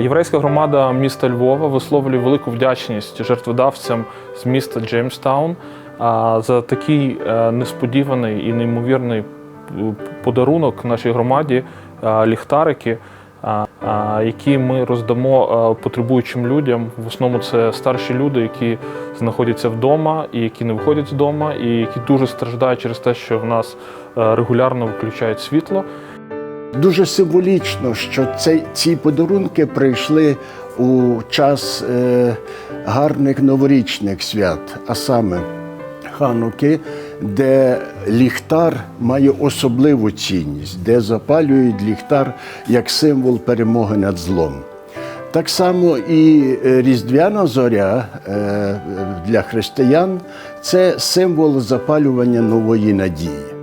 Єврейська громада міста Львова висловлює велику вдячність жертводавцям з міста Джеймстаун за такий е, несподіваний і неймовірний е, подарунок нашій громаді е, ліхтарики, які ми роздамо потребуючим людям. В основному це старші люди, які знаходяться вдома і які не виходять з дому, і які дуже страждають через те, що в нас регулярно виключають світло. Дуже символічно, що ці подарунки прийшли у час е, гарних новорічних свят, а саме Хануки, де ліхтар має особливу цінність, де запалюють ліхтар як символ перемоги над злом. Так само і е, Різдвяна зоря е, для християн це символ запалювання нової надії.